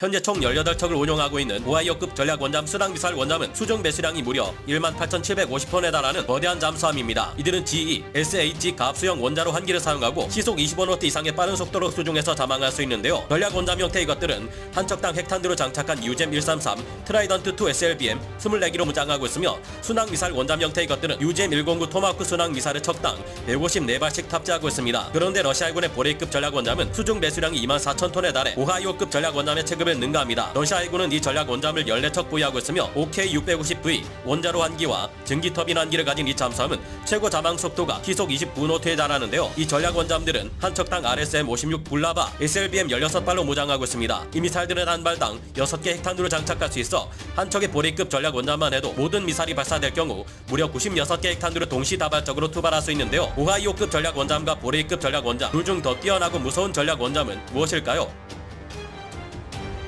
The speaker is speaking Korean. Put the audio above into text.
현재 총 18척을 운용하고 있는 오하이오급 전략원잠 수당미사일 원잠은 수중 배수량이 무려 18,750톤에 달하는 거대한 잠수함입니다. 이들은 GE, SH 가압수형 원자로 한기를 사용하고 시속 25노트 이상의 빠른 속도로 수중에서 자망할 수 있는데요. 전략원잠 형태 이것들은 한 척당 핵탄두로 장착한 유잼 133, 트라이던트 2 SLBM 24기로 무장하고 있으며 순항미사일 원잠 형태 이것들은 유잼 109 토마호크 순항미사일을 척당 154발씩 탑재하고 있습니다. 그런데 러시아군의 보레이급 전략원잠은 수중 배수량이 24,000톤에 달해 오하이오급 전략원잠의 체급 을 능가합니다. 러시아 해군은 이 전략 원잠을 14척 보유하고 있으며 OK-650V 원자로 한기와 증기 터빈 한기를 가진 이 잠수함은 최고 자망 속도가 시속 29노트에 달하는데요. 이 전략 원잠들은 한 척당 RSM-56 불라바 SLBM 16발로 무장하고 있습니다. 이 미사일들은 한 발당 6개 핵탄두를 장착할 수 있어 한 척의 보레이급 전략 원잠만 해도 모든 미사일이 발사될 경우 무려 96개 핵탄두를 동시다발적으로 투발할 수 있는데요. 오하이오급 전략 원잠과 보레이급 전략 원잠 둘 중 더 뛰어나고 무서운 전략 원잠은 무엇일까요?